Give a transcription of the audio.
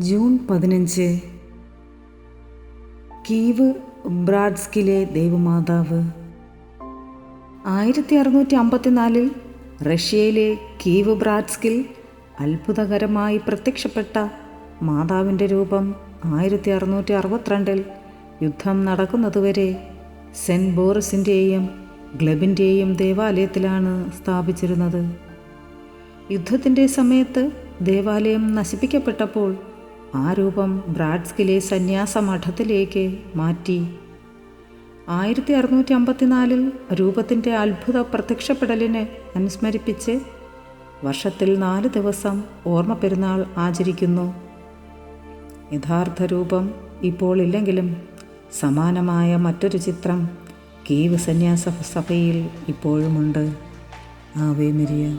June പതിനഞ്ച്. Kyiv ബ്രാഡ്സ്കിലെ ദൈവമാതാവ്. ആയിരത്തി അറുന്നൂറ്റി അമ്പത്തിനാലിൽ റഷ്യയിലെ കീവ് ബ്രാഡ്സ്കിൽ അത്ഭുതകരമായി പ്രത്യക്ഷപ്പെട്ട മാതാവിന്റെ രൂപം ആയിരത്തി അറുന്നൂറ്റി അറുപത്തിരണ്ടിൽ യുദ്ധം നടക്കുന്നതുവരെ സെന്റ് ബോറിസിന്റെയും ഗ്ലബിന്റെയും ദേവാലയത്തിലാണ് സ്ഥാപിച്ചിരുന്നത്. യുദ്ധത്തിന്റെ സമയത്ത് ദേവാലയം നശിപ്പിക്കപ്പെട്ടപ്പോൾ ആ രൂപം ബ്രാഡ്സ്കിലെ സന്യാസ മഠത്തിലേക്ക് മാറ്റി. ആയിരത്തി അറുന്നൂറ്റി അമ്പത്തിനാലിൽ രൂപത്തിന്റെ അത്ഭുത പ്രത്യക്ഷപ്പെടലിനെ അനുസ്മരിപ്പിച്ച് വർഷത്തിൽ നാല് ദിവസം ഓർമ്മ പെരുന്നാൾ ആചരിക്കുന്നു. യഥാർത്ഥ രൂപം ഇപ്പോൾ ഇല്ലെങ്കിലും സമാനമായ മറ്റൊരു ചിത്രം കീവ് സന്യാസ സഭയിൽ ഇപ്പോഴുമുണ്ട്. ആവേ മെരിയ.